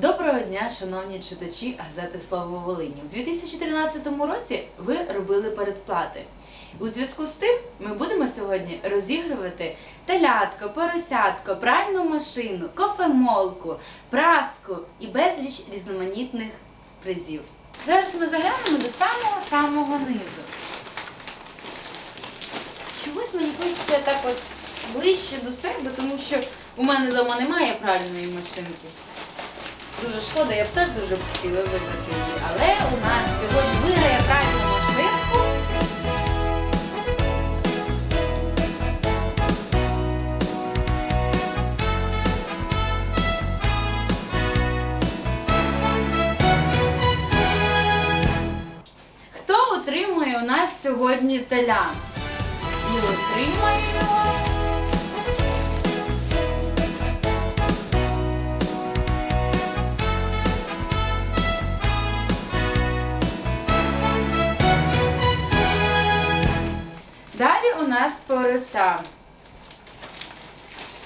Доброго дня, шановні читачі газети Слово Волині. У 2013 році ви робили передплати. У зв'язку з тим ми будемо сьогодні розігрувати телятко, поросятко, пральну машину, кофемолку, праску і безліч різноманітних призів. Зараз ми заглянемо до самого самого низу. Чогось мені хочеться так от ближче до себе, тому що у мене вдома немає пральної машинки. Дуже шкода, я б теж дуже б хотіла виграти її. Але у нас сьогодні виграє пральну машинку. Хто отримує у нас сьогодні теля? І отримає його. Нас порося.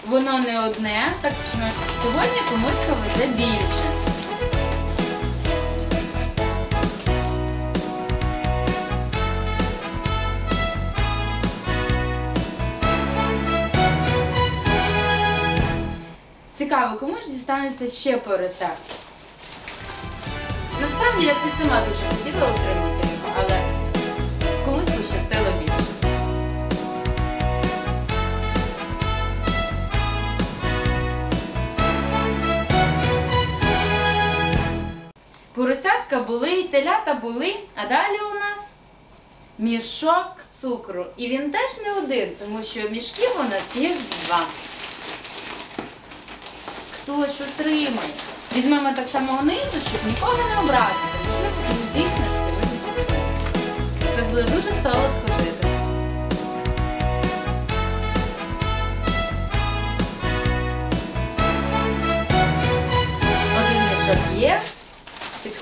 Воно не одне, так що сьогодні комусь повезе більше. Цікаво, кому ж дістанеться ще порося? Насправді я б сама дуже хотіла отримати Поросятка були, телята були, а далі у нас мішок цукру. І він теж не один, тому що мішків у нас є два. Хто ж отримає? Візьмемо так само низу, щоб нікого не образити. Можливо, комусь дійсно. Це буде дуже солодко жити. Один мішок є.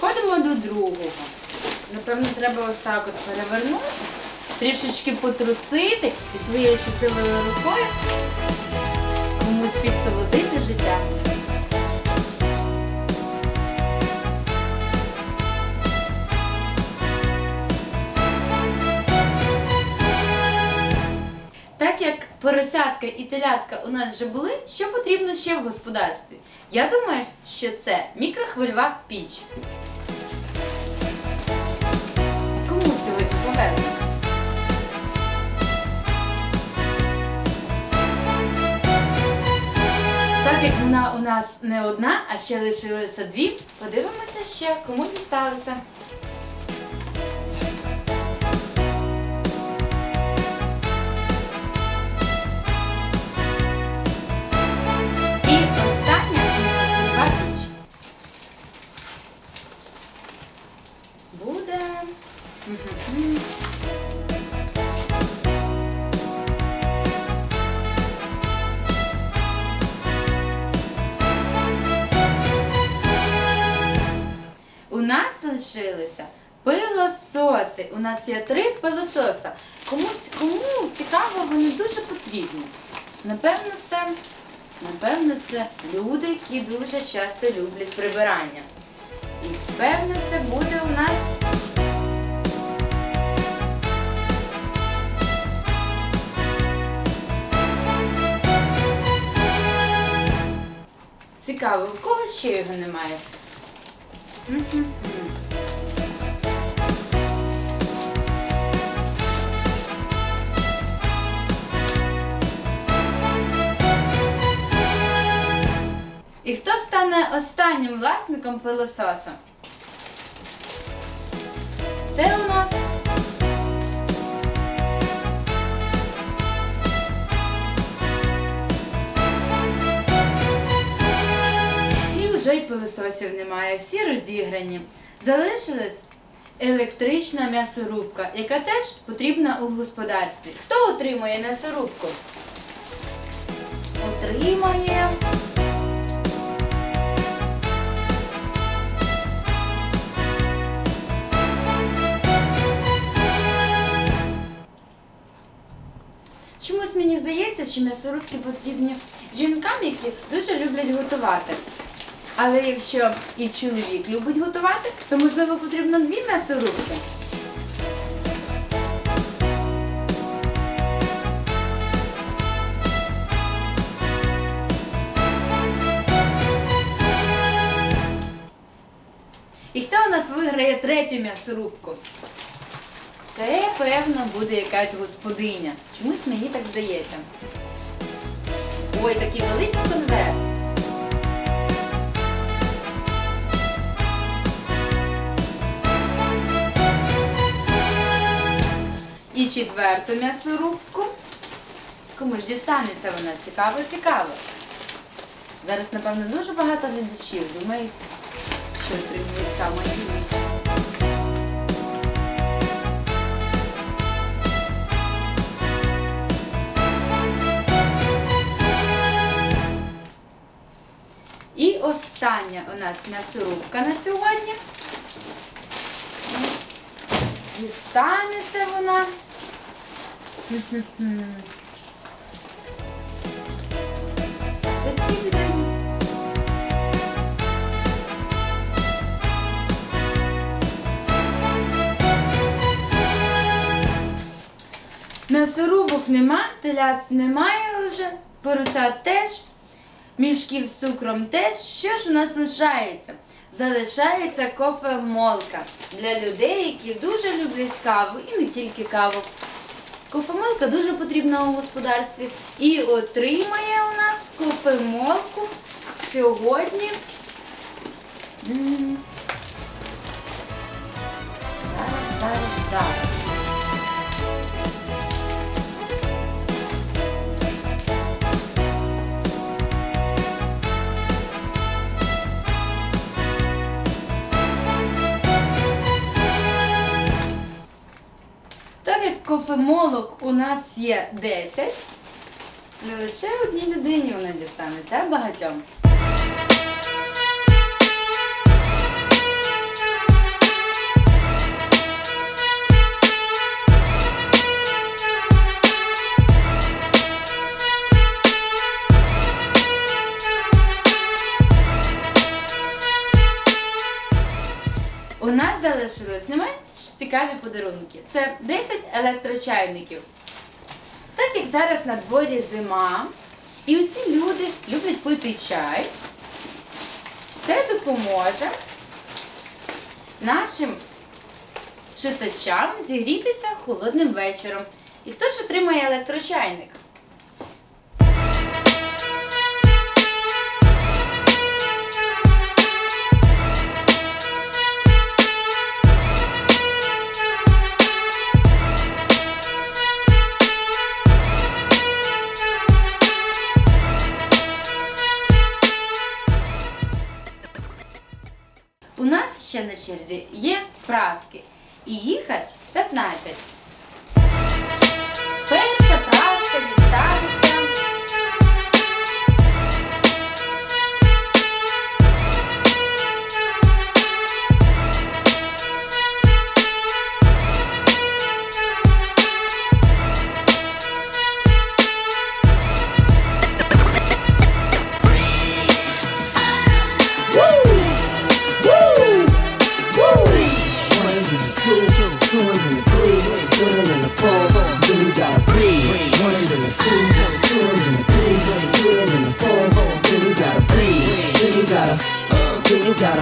Підходимо до другого. Напевно, треба ось так от перевернути, трішечки потрусити і своєю щасливою рукою комусь підсолодити життя. Так як поросятка і телятка у нас вже були, що потрібно ще в господарстві? Я думаю, що це мікрохвильова піч. Кому сьогодні повезло? Так як вона у нас не одна, а ще лишилося дві, подивимося ще, кому дісталося. Нас лишилися пилососи. У нас є три пилососа. Комусь кому цікаво, вони дуже потрібні. Напевно, це, напевно, це люди, які дуже часто люблять прибирання. І певно, це буде у нас. Цікаво, в кого ще його немає? Останнім власником пилососу? Це у нас. І вже й пилососів немає, всі розіграні. Залишилась електрична м'ясорубка, яка теж потрібна у господарстві. Хто отримує м'ясорубку? Отримує. Здається, що м'ясорубки потрібні жінкам, які дуже люблять готувати. Але якщо і чоловік любить готувати, то можливо потрібно дві м'ясорубки. І хто у нас виграє третю м'ясорубку? Це, певно, буде якась господиня. Чомусь мені так здається. Ой, такий великий конверт. І четверту м'ясорубку. Кому ж дістанеться вона? Цікаво, цікаво. Зараз, напевно, дуже багато глядачів думають, що отримують саме остання у нас м'ясорубка на сьогодні. Дістанеться вона. Хм-хм-хм. Ось. М'ясорубок нема, телят немає вже, поросят теж, мішків з цукром теж. Що ж у нас лишається? Залишається кофемолка для людей, які дуже люблять каву і не тільки каву. Кофемолка дуже потрібна у господарстві. І отримає у нас кофемолку сьогодні. Так у нас є 10, не лише одній людині вона дістанеться, а багатьом. У нас залишилось не менш цікаві подарунки. Це 10 електрочайників. Так як зараз на дворі зима, і усі люди люблять пити чай, це допоможе нашим читачам зігрітися холодним вечором. І хто ж отримає електрочайник? Ще на черзі є праски. І їх аж 15. Перша праска дістанеться. 20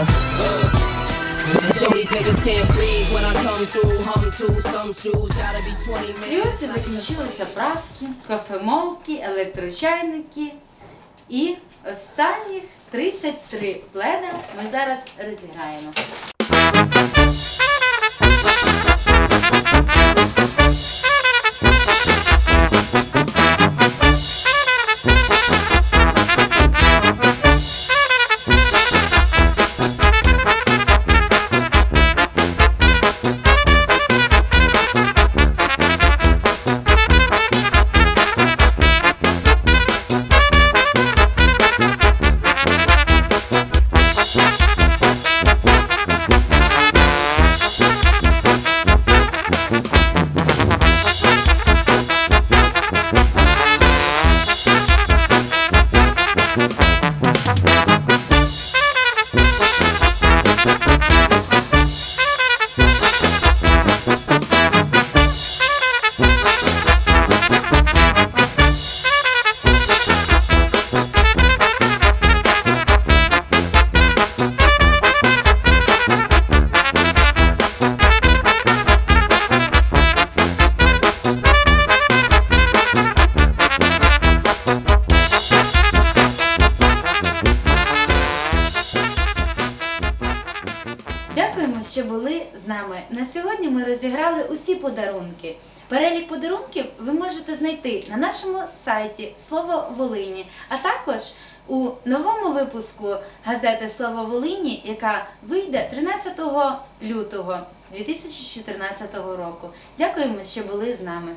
І ось і закінчилися праски, кофемолки, електрочайники. І останніх 33 плена ми зараз розіграємо. З нами. На сьогодні ми розіграли усі подарунки. Перелік подарунків ви можете знайти на нашому сайті Слово Волині, а також у новому випуску газети Слово Волині, яка вийде 13 лютого 2014 року. Дякуємо, що були з нами.